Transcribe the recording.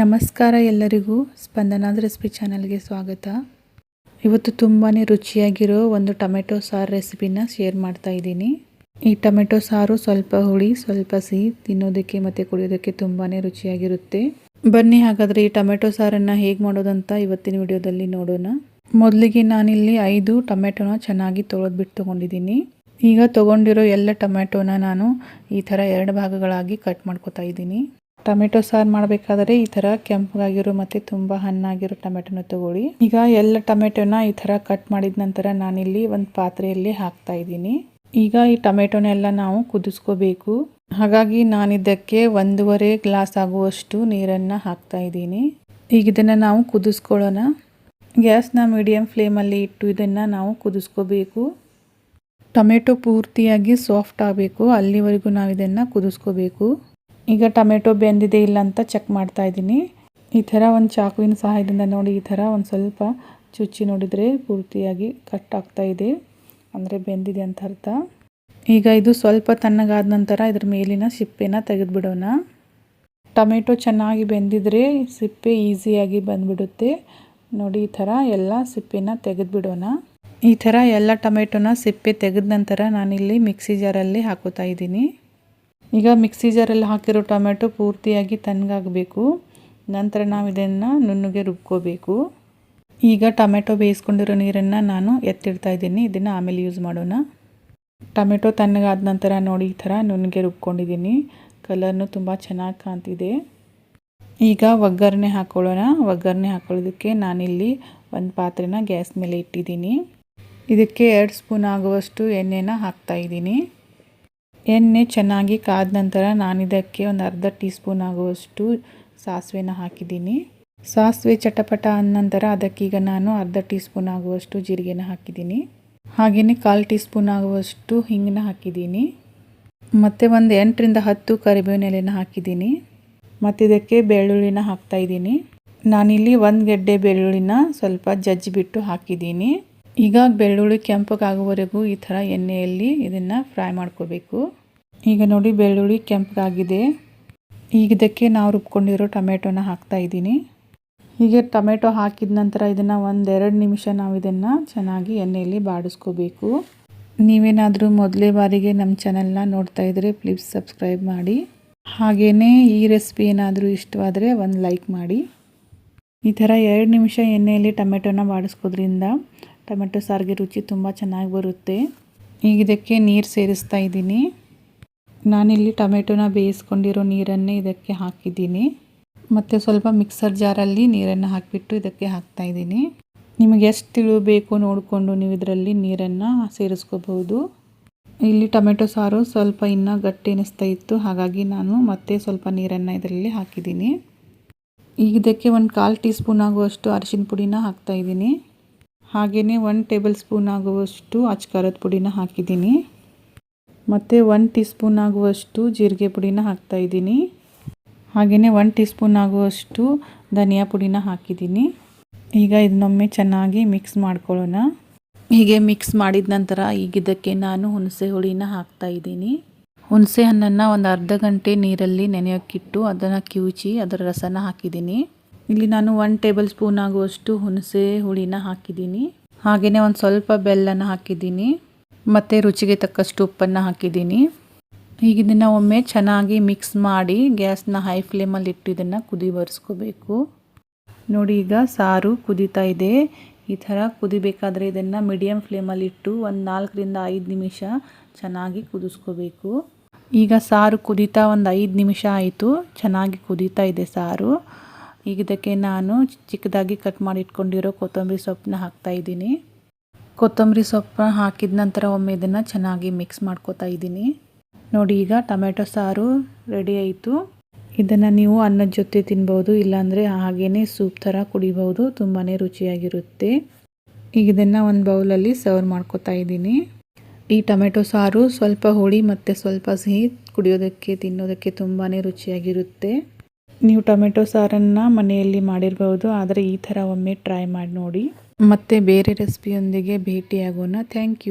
ನಮಸ್ಕಾರ ಎಲ್ಲರಿಗೂ. ಸ್ಪಂದನಾದ ರೆಸಿಪಿ ಚಾನಲ್ಗೆ ಸ್ವಾಗತ. ಇವತ್ತು ತುಂಬಾ ರುಚಿಯಾಗಿರೋ ಒಂದು ಟೊಮೆಟೊ ಸಾರು ರೆಸಿಪಿನ ಶೇರ್ ಮಾಡ್ತಾ ಇದ್ದೀನಿ. ಈ ಟೊಮೆಟೊ ಸಾರು ಸ್ವಲ್ಪ ಹುಳಿ, ಸ್ವಲ್ಪ ಸಿಹಿ ತಿನ್ನೋದಕ್ಕೆ ಮತ್ತು ಕುಡಿಯೋದಕ್ಕೆ ತುಂಬಾ ರುಚಿಯಾಗಿರುತ್ತೆ. ಬನ್ನಿ, ಹಾಗಾದರೆ ಈ ಟೊಮೆಟೊ ಸಾರನ್ನು ಹೇಗೆ ಮಾಡೋದಂತ ಇವತ್ತಿನ ವಿಡಿಯೋದಲ್ಲಿ ನೋಡೋಣ. ಮೊದಲಿಗೆ ನಾನಿಲ್ಲಿ ಐದು ಟೊಮೆಟೊನ ಚೆನ್ನಾಗಿ ತೊಳೆದ್ಬಿಟ್ಟು ತೊಗೊಂಡಿದ್ದೀನಿ. ಈಗ ತೊಗೊಂಡಿರೋ ಎಲ್ಲ ಟೊಮೆಟೊನ ನಾನು ಈ ಥರ ಎರಡು ಭಾಗಗಳಾಗಿ ಕಟ್ ಮಾಡ್ಕೋತಾ ಇದ್ದೀನಿ. ಟೊಮೆಟೊ ಸಾರು ಮಾಡಬೇಕಾದ್ರೆ ಈ ಥರ ಕೆಂಪಗಾಗಿರೋ ಮತ್ತು ತುಂಬ ಹಣ್ಣಾಗಿರೋ ಟೊಮೆಟೊನ ತಗೊಳ್ಳಿ. ಈಗ ಎಲ್ಲ ಟೊಮೆಟೊನ ಈ ಥರ ಕಟ್ ಮಾಡಿದ ನಂತರ ನಾನಿಲ್ಲಿ ಒಂದು ಪಾತ್ರೆಯಲ್ಲಿ ಹಾಕ್ತಾ ಇದ್ದೀನಿ. ಈಗ ಈ ಟೊಮೆಟೊನೆಲ್ಲ ನಾವು ಕುದಿಸ್ಕೋಬೇಕು. ಹಾಗಾಗಿ ನಾನಿದ್ದಕ್ಕೆ ಒಂದೂವರೆ ಗ್ಲಾಸ್ ಆಗುವಷ್ಟು ನೀರನ್ನು ಹಾಕ್ತಾ ಇದ್ದೀನಿ. ಈಗ ಇದನ್ನು ನಾವು ಕುದಿಸ್ಕೊಳ್ಳೋಣ. ಗ್ಯಾಸ್ನ ಮೀಡಿಯಮ್ ಫ್ಲೇಮಲ್ಲಿ ಇಟ್ಟು ಇದನ್ನು ನಾವು ಕುದಿಸ್ಕೋಬೇಕು. ಟೊಮೆಟೊ ಪೂರ್ತಿಯಾಗಿ ಸಾಫ್ಟ್ ಆಗಬೇಕು. ಅಲ್ಲಿವರೆಗೂ ನಾವು ಇದನ್ನು ಕುದಿಸ್ಕೋಬೇಕು. ಈಗ ಟೊಮೆಟೊ ಬೆಂದಿದೆ ಇಲ್ಲ ಅಂತ ಚೆಕ್ ಮಾಡ್ತಾ ಇದ್ದೀನಿ. ಈ ಥರ ಒಂದು ಚಾಕುವಿನ ಸಹಾಯದಿಂದ ನೋಡಿ, ಈ ಥರ ಒಂದು ಸ್ವಲ್ಪ ಚುಚ್ಚಿ ನೋಡಿದರೆ ಪೂರ್ತಿಯಾಗಿ ಕಟ್ ಆಗ್ತಾ ಇದೆ. ಅಂದರೆ ಬೆಂದಿದೆ ಅಂತ ಅರ್ಥ. ಈಗ ಇದು ಸ್ವಲ್ಪ ತಣ್ಣಗಾದ ನಂತರ ಇದ್ರ ಮೇಲಿನ ಸಿಪ್ಪೆನ ತೆಗೆದುಬಿಡೋಣ. ಟೊಮೆಟೊ ಚೆನ್ನಾಗಿ ಬೆಂದಿದ್ರೆ ಸಿಪ್ಪೆ ಈಸಿಯಾಗಿ ಬಂದುಬಿಡುತ್ತೆ. ನೋಡಿ, ಈ ಥರ ಎಲ್ಲ ಸಿಪ್ಪೆನ ತೆಗೆದುಬಿಡೋಣ. ಈ ಥರ ಎಲ್ಲ ಟೊಮೆಟೊನ ಸಿಪ್ಪೆ ತೆಗೆದ ನಂತರ ನಾನಿಲ್ಲಿ ಮಿಕ್ಸಿ ಜಾರಲ್ಲಿ ಹಾಕೋತಾ ಇದ್ದೀನಿ. ಈಗ ಮಿಕ್ಸಿ ಜಾರಲ್ಲಿ ಹಾಕಿರೋ ಟೊಮೆಟೊ ಪೂರ್ತಿಯಾಗಿ ತಣ್ಣಗಾಗಬೇಕು. ನಂತರ ನಾವು ಇದನ್ನು ನುಣ್ಣಗೆ ರುಬ್ಕೋಬೇಕು. ಈಗ ಟೊಮೆಟೊ ಬೇಯಿಸ್ಕೊಂಡಿರೋ ನೀರನ್ನು ನಾನು ಎತ್ತಿಡ್ತಾ ಇದ್ದೀನಿ. ಇದನ್ನು ಆಮೇಲೆ ಯೂಸ್ ಮಾಡೋಣ. ಟೊಮೆಟೊ ತಣ್ಣಗಾದ ನಂತರ ನೋಡಿ ಈ ಥರ ನುಣ್ಣಗೆ ರುಬ್ಕೊಂಡಿದ್ದೀನಿ. ಕಲರ್ನು ತುಂಬ ಚೆನ್ನಾಗಿ ಕಾಣ್ತಿದೆ. ಈಗ ಒಗ್ಗರಣೆ ಹಾಕ್ಕೊಳ್ಳೋಣ ಒಗ್ಗರಣೆ ಹಾಕೊಳ್ಳೋದಕ್ಕೆ ನಾನಿಲ್ಲಿ ಒಂದು ಪಾತ್ರೆನ ಗ್ಯಾಸ್ ಮೇಲೆ ಇಟ್ಟಿದ್ದೀನಿ. ಇದಕ್ಕೆ ಎರಡು ಸ್ಪೂನ್ ಆಗುವಷ್ಟು ಎಣ್ಣೆನ ಹಾಕ್ತಾಯಿದ್ದೀನಿ ಎಣ್ಣೆ ಚೆನ್ನಾಗಿ ಕಾದ ನಂತರ ನಾನಿದಕ್ಕೆ ಒಂದು ಅರ್ಧ ಟೀ ಸ್ಪೂನ್ ಆಗುವಷ್ಟು ಸಾಸಿವೆನ ಹಾಕಿದ್ದೀನಿ. ಸಾಸಿವೆ ಚಟಪಟ ಅಂದ ನಂತರ ಅದಕ್ಕೀಗ ನಾನು ಅರ್ಧ ಟೀ ಸ್ಪೂನ್ ಆಗುವಷ್ಟು ಜೀರಿಗೆನ ಹಾಕಿದ್ದೀನಿ. ಹಾಗೆಯೇ ಕಾಲು ಟೀ ಸ್ಪೂನ್ ಆಗುವಷ್ಟು ಹಿಂಗನ್ನ ಹಾಕಿದ್ದೀನಿ. ಮತ್ತು ಒಂದು ಎಂಟರಿಂದ ಹತ್ತು ಕರಿಬೇವಿನ ಎಲೆನ ಹಾಕಿದ್ದೀನಿ. ಮತ್ತು ಇದಕ್ಕೆ ಬೆಳ್ಳುಳ್ಳಿನ ಹಾಕ್ತಾಯಿದ್ದೀನಿ ನಾನಿಲ್ಲಿ ಒಂದು ಗೆಡ್ಡೆ ಬೆಳ್ಳುಳ್ಳಿನ ಸ್ವಲ್ಪ ಜಜ್ಜಿಬಿಟ್ಟು ಹಾಕಿದ್ದೀನಿ. ಈಗ ಬೆಳ್ಳುಳ್ಳಿ ಕೆಂಪಗಾಗುವವರೆಗೂ ಈ ಥರ ಎಣ್ಣೆಯಲ್ಲಿ ಇದನ್ನು ಫ್ರೈ ಮಾಡ್ಕೋಬೇಕು. ಈಗ ನೋಡಿ ಬೆಳ್ಳುಳ್ಳಿ ಕೆಂಪಗಾಗಿದೆ. ಈಗ ಇದಕ್ಕೆ ನಾವು ರುಬ್ಕೊಂಡಿರೋ ಟೊಮೆಟೊನ ಹಾಕ್ತಾ ಇದ್ದೀನಿ. ಹೀಗೆ ಟೊಮೆಟೊ ಹಾಕಿದ ನಂತರ ಇದನ್ನು ಒಂದೆರಡು ನಿಮಿಷ ನಾವು ಇದನ್ನು ಚೆನ್ನಾಗಿ ಎಣ್ಣೆಯಲ್ಲಿ ಬಾಡಿಸ್ಕೋಬೇಕು. ನೀವೇನಾದರೂ ಮೊದಲೇ ಬಾರಿಗೆ ನಮ್ಮ ಚಾನಲ್ನ ನೋಡ್ತಾ ಇದ್ದರೆ ಪ್ಲೀಸ್ ಸಬ್ಸ್ಕ್ರೈಬ್ ಮಾಡಿ. ಹಾಗೆಯೇ ಈ ರೆಸಿಪಿ ಏನಾದರೂ ಇಷ್ಟವಾದರೆ ಒಂದು ಲೈಕ್ ಮಾಡಿ. ಈ ಥರ ಎರಡು ನಿಮಿಷ ಎಣ್ಣೆಯಲ್ಲಿ ಟೊಮೆಟೊನ ಬಾಡಿಸ್ಕೋದ್ರಿಂದ ಟೊಮೆಟೊ ಸಾರಿಗೆ ರುಚಿ ತುಂಬ ಚೆನ್ನಾಗಿ ಬರುತ್ತೆ. ಈಗ ಇದಕ್ಕೆ ನೀರು ಸೇರಿಸ್ತಾ ಇದ್ದೀನಿ. ನಾನಿಲ್ಲಿ ಟೊಮೆಟೊನ ಬೇಯಿಸ್ಕೊಂಡಿರೋ ನೀರನ್ನೇ ಇದಕ್ಕೆ ಹಾಕಿದ್ದೀನಿ. ಮತ್ತು ಸ್ವಲ್ಪ ಮಿಕ್ಸರ್ ಜಾರಲ್ಲಿ ನೀರನ್ನು ಹಾಕಿಬಿಟ್ಟು ಇದಕ್ಕೆ ಹಾಕ್ತಾ ಇದ್ದೀನಿ. ನಿಮಗೆ ಎಷ್ಟು ತಿಳು ಬೇಕು ನೋಡಿಕೊಂಡು ನೀವು ಇದರಲ್ಲಿ ನೀರನ್ನು ಸೇರಿಸ್ಕೋಬಹುದು. ಇಲ್ಲಿ ಟೊಮೆಟೊ ಸಾರು ಸ್ವಲ್ಪ ಇನ್ನೂ ಗಟ್ಟಿ ಅನ್ನಿಸ್ತಾ ಇತ್ತು. ಹಾಗಾಗಿ ನಾನು ಮತ್ತೆ ಸ್ವಲ್ಪ ನೀರನ್ನು ಇದರಲ್ಲಿ ಹಾಕಿದ್ದೀನಿ. ಈಗ ಇದಕ್ಕೆ ಒಂದು ಕಾಲು ಟೀ ಸ್ಪೂನ್ ಆಗುವಷ್ಟು ಅರಿಶಿನ ಪುಡಿನ ಹಾಕ್ತಾಯಿದ್ದೀನಿ ಹಾಗೆಯೇ ಒನ್ ಟೇಬಲ್ ಸ್ಪೂನ್ ಆಗುವಷ್ಟು ಅಚ್ಕಾರದ ಪುಡಿನ ಹಾಕಿದ್ದೀನಿ. ಮತ್ತು ಒನ್ ಟೀ ಸ್ಪೂನ್ ಆಗುವಷ್ಟು ಜೀರಿಗೆ ಪುಡಿನ ಹಾಕ್ತಾಯಿದ್ದೀನಿ ಹಾಗೆಯೇ ಒನ್ ಟೀ ಸ್ಪೂನ್ ಆಗುವಷ್ಟು ಧನಿಯಾ ಪುಡಿನ ಹಾಕಿದ್ದೀನಿ. ಈಗ ಇದನ್ನೊಮ್ಮೆ ಚೆನ್ನಾಗಿ ಮಿಕ್ಸ್ ಮಾಡ್ಕೊಳ್ಳೋಣ. ಹೀಗೆ ಮಿಕ್ಸ್ ಮಾಡಿದ ನಂತರ ಈಗ ಇದಕ್ಕೆ ನಾನು ಹುಣಸೆ ಹುಳಿನ ಹಾಕ್ತಾಯಿದ್ದೀನಿ ಹುಣಸೆ ಹಣ್ಣನ್ನು ಒಂದು ಅರ್ಧ ಗಂಟೆ ನೀರಲ್ಲಿ ನೆನೆಯೋಕ್ಕಿಟ್ಟು ಅದನ್ನು ಕಿವುಚಿ ಅದರ ರಸನ ಹಾಕಿದ್ದೀನಿ. ಇಲ್ಲಿ ನಾನು ಒನ್ ಟೇಬಲ್ ಸ್ಪೂನ್ ಆಗುವಷ್ಟು ಹುಣಸೆ ಹುಳಿನ ಹಾಕಿದ್ದೀನಿ. ಹಾಗೆಯೇ ಒಂದು ಸ್ವಲ್ಪ ಬೆಲ್ಲನ ಹಾಕಿದ್ದೀನಿ. ಮತ್ತು ರುಚಿಗೆ ತಕ್ಕಷ್ಟು ಉಪ್ಪನ್ನು ಹಾಕಿದ್ದೀನಿ. ಈಗ ಇದನ್ನು ಒಮ್ಮೆ ಚೆನ್ನಾಗಿ ಮಿಕ್ಸ್ ಮಾಡಿ ಗ್ಯಾಸ್ನ ಹೈ ಫ್ಲೇಮಲ್ಲಿ ಇಟ್ಟು ಇದನ್ನು ಕುದಿ ಬರೆಸ್ಕೋಬೇಕು. ನೋಡಿ ಈಗ ಸಾರು ಕುದೀತಾ ಇದೆ. ಈ ಥರ ಕುದಿಬೇಕಾದ್ರೆ ಇದನ್ನು ಮೀಡಿಯಮ್ ಫ್ಲೇಮಲ್ಲಿ ಇಟ್ಟು ಒಂದು ನಾಲ್ಕರಿಂದ ಐದು ನಿಮಿಷ ಚೆನ್ನಾಗಿ ಕುದಿಸ್ಕೋಬೇಕು. ಈಗ ಸಾರು ಕುದೀತಾ ಒಂದು ಐದು ನಿಮಿಷ ಆಯಿತು. ಚೆನ್ನಾಗಿ ಕುದೀತಾ ಇದೆ ಸಾರು. ಈಗ ಇದಕ್ಕೆ ನಾನು ಚಿಕ್ಕದಾಗಿ ಕಟ್ ಮಾಡಿ ಇಟ್ಕೊಂಡಿರೋ ಕೊತ್ತಂಬರಿ ಸೊಪ್ಪನ್ನ ಹಾಕ್ತಾ ಇದ್ದೀನಿ. ಕೊತ್ತಂಬರಿ ಸೊಪ್ಪನ್ನ ಹಾಕಿದ ನಂತರ ಒಮ್ಮೆ ಇದನ್ನು ಚೆನ್ನಾಗಿ ಮಿಕ್ಸ್ ಮಾಡ್ಕೋತಾ ಇದ್ದೀನಿ. ನೋಡಿ, ಈಗ ಟೊಮೆಟೊ ಸಾರು ರೆಡಿ ಆಯಿತು. ಇದನ್ನು ನೀವು ಅನ್ನದ ಜೊತೆ ತಿನ್ಬೋದು, ಇಲ್ಲಾಂದರೆ ಹಾಗೇ ಸೂಪ್ ಥರ ಕುಡಿಬೋದು ತುಂಬಾ ರುಚಿಯಾಗಿರುತ್ತೆ. ಈಗ ಇದನ್ನು ಒಂದು ಬೌಲಲ್ಲಿ ಸರ್ವ್ ಮಾಡ್ಕೋತಾ ಇದ್ದೀನಿ. ಈ ಟೊಮೆಟೊ ಸಾರು ಸ್ವಲ್ಪ ಹುಳಿ ಮತ್ತು ಸ್ವಲ್ಪ ಸಿಹಿ ಕುಡಿಯೋದಕ್ಕೆ, ತಿನ್ನೋದಕ್ಕೆ ತುಂಬಾ ರುಚಿಯಾಗಿರುತ್ತೆ. ನೀವು ಟೊಮೆಟೊ ಸಾರನ್ನು ಮನೆಯಲ್ಲಿ ಮಾಡಿರ್ಬೋದು, ಆದರೆ ಈ ಥರ ಒಮ್ಮೆ ಟ್ರೈ ಮಾಡಿ ನೋಡಿ. ಮತ್ತೆ ಬೇರೆ ರೆಸಿಪಿಯೊಂದಿಗೆ ಭೇಟಿಯಾಗೋಣ. Thank you.